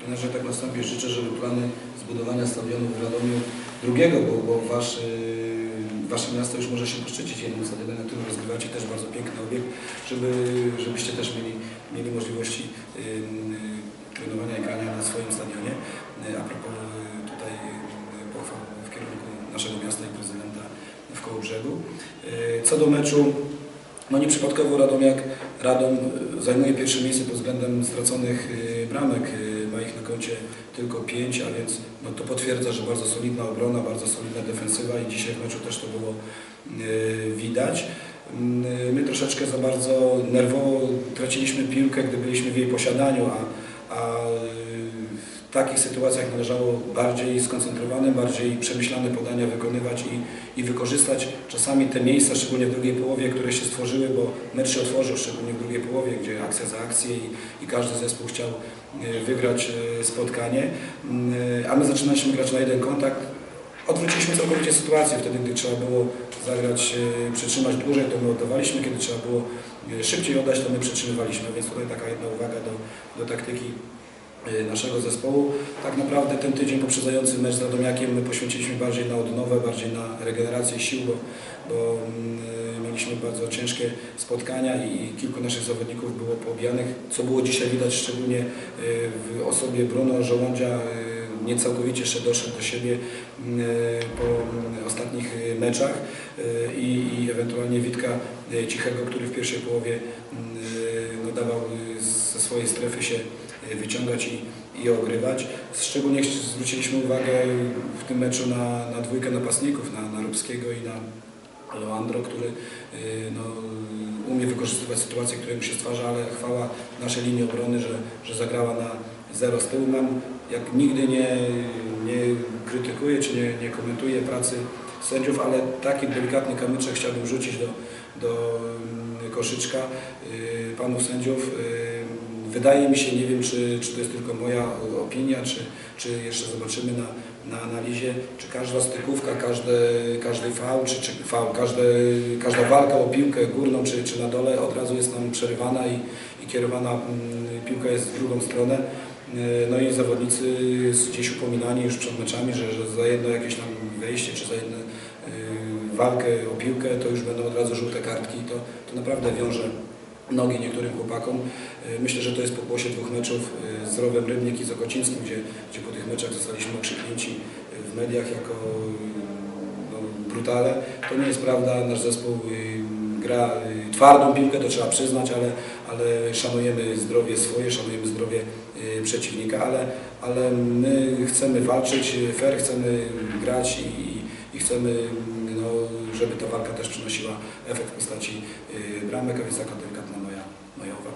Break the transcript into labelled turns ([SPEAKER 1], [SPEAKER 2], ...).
[SPEAKER 1] Trenerze, tak na wstępie życzę, żeby plany zbudowania stadionu w Radomiu drugiego, bo, bo wasz, y, wasze miasto już może się poszczycić jednym stadionem, na którym rozgrywacie też bardzo piękny obiekt, żeby, żebyście też mieli, mieli możliwości y, y, trenowania i grania na swoim stadionie. Y, A propos tutaj pochwał w kierunku naszego miasta i prezydenta w Kołobrzegu. Co do meczu, no nieprzypadkowo Radomiak, Radom zajmuje pierwsze miejsce pod względem straconych bramek. Ich na koncie tylko pięć, a więc no to potwierdza, że bardzo solidna obrona, bardzo solidna defensywa i dzisiaj w meczu też to było y, widać. Y, My troszeczkę za bardzo nerwowo traciliśmy piłkę, gdy byliśmy w jej posiadaniu, a, a w takich sytuacjach należało bardziej skoncentrowane, bardziej przemyślane podania wykonywać i, i wykorzystać. Czasami te miejsca, szczególnie w drugiej połowie, które się stworzyły, bo mecz się otworzył, szczególnie w drugiej połowie, gdzie akcja za akcję i, i każdy zespół chciał e, wygrać e, spotkanie, Mm, e, a my zaczynaliśmy grać na jeden kontakt. Odwróciliśmy całkowicie sytuację wtedy, gdy trzeba było zagrać, przytrzymać dłużej, to my oddawaliśmy, kiedy trzeba było szybciej oddać, to my przytrzymywaliśmy, więc tutaj taka jedna uwaga do, do taktyki naszego zespołu. Tak naprawdę ten tydzień poprzedzający mecz z Radomiakiem my poświęciliśmy bardziej na odnowę, bardziej na regenerację sił, bo, bo mm, mieliśmy bardzo ciężkie spotkania i, kilku naszych zawodników było poobijanych, co było dzisiaj widać szczególnie y, w osobie Bruno Żołądzia, y, nie całkowicie jeszcze doszedł do siebie y, po mm, ostatnich y, meczach y, i, i ewentualnie Witka y, Cichego, który w pierwszej połowie y, no, dawał y, ze swojej strefy się y, wyciągać i, i ogrywać. Szczególnie zwróciliśmy uwagę w tym meczu na, na dwójkę napastników, na, na Rubskiego i na Leandro, który y, no, umie wykorzystywać sytuacje, które mu się stwarza, ale chwała naszej linii obrony, że, że zagrała na zero z tyłu. Mam jak nigdy nie, nie krytykuję czy nie, nie komentuję pracy sędziów, ale taki delikatny kamyczek chciałbym rzucić do, do mm, koszyczka y, panów sędziów. Wydaje mi się, nie wiem czy, czy to jest tylko moja opinia, czy, czy jeszcze zobaczymy na, na analizie, czy każda stykówka, każdy, każdy faul, czy, czy faul, każde, każda walka o piłkę górną czy, czy na dole od razu jest nam przerywana i, i kierowana mm, piłka jest w drugą stronę. Y, No i zawodnicy gdzieś upominani już przed meczami, że, że za jedno jakieś tam wejście, czy za jedno y, walkę o piłkę, to już będą od razu żółte kartki. To, to naprawdę wiąże nogi niektórym chłopakom. Y, Myślę, że to jest pokłosie dwóch meczów y, z Rowem Rybnik i z Okocińskim, gdzie, gdzie po tych meczach zostaliśmy okrzyknięci y, w mediach jako no, brutale. To nie jest prawda, nasz zespół gra twardą piłkę, to trzeba przyznać, ale, ale szanujemy zdrowie swoje, szanujemy zdrowie przeciwnika, ale, ale my chcemy walczyć fair, chcemy grać i, i, chcemy, żeby ta walka też przynosiła efekt w postaci y, bramek, a więc taka delikatna moja, moja uwaga.